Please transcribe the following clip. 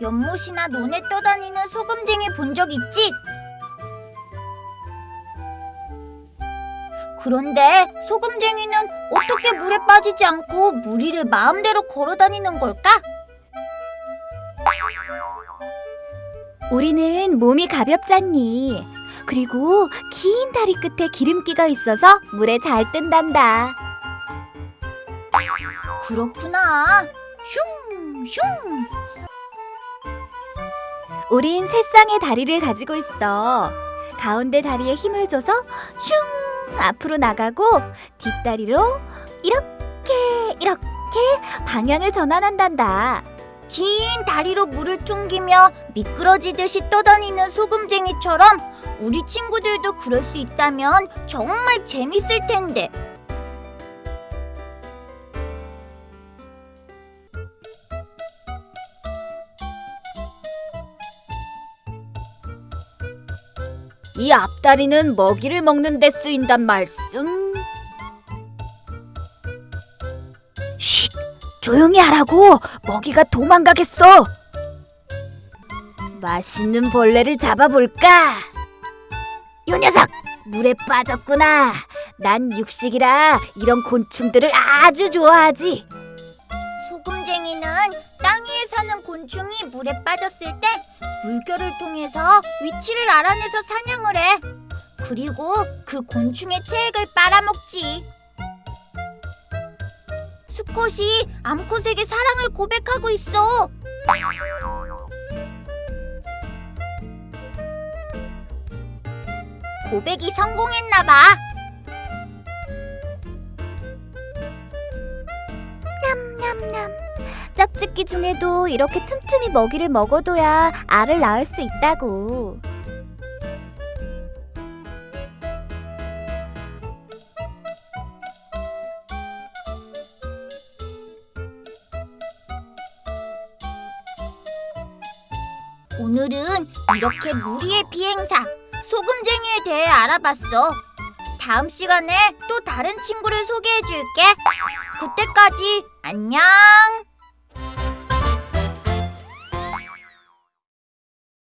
연못이나 논에 떠다니는 소금쟁이 본 적 있지? 그런데 소금쟁이는 어떻게 물에 빠지지 않고 물 위를 마음대로 걸어 다니는 걸까? 우리는 몸이 가볍잖니. 그리고 긴 다리 끝에 기름기가 있어서 물에 잘 뜬단다. 그렇구나. 슝, 슝. 우린 세 쌍의 다리를 가지고 있어. 가운데 다리에 힘을 줘서 슝 앞으로 나가고 뒷다리로 이렇게 이렇게 방향을 전환한단다. 긴 다리로 물을 퉁기며 미끄러지듯이 떠다니는 소금쟁이처럼 우리 친구들도 그럴 수 있다면 정말 재밌을 텐데. 이 앞다리는 먹이를 먹는 데 쓰인단 말씀. 쉿! 조용히 하라고! 먹이가 도망가겠어! 맛있는 벌레를 잡아볼까? 요 녀석! 물에 빠졌구나. 난 육식이라 이런 곤충들을 아주 좋아하지. 소금쟁이는 땅 위에 사는 곤충이 물에 빠졌을 때 물결을 통해서 위치를 알아내서 사냥을 해. 그리고 그 곤충의 체액을 빨아먹지. 수컷이 암컷에게 사랑을 고백하고 있어. 고백이 성공했나 봐. 짝짓기 중에도 이렇게 틈틈이 먹이를 먹어둬야 알을 낳을 수 있다고. 오늘은 이렇게 무리의 비행사 소금쟁이에 대해 알아봤어. 다음 시간에 또 다른 친구를 소개해 줄게. 그때까지 안녕.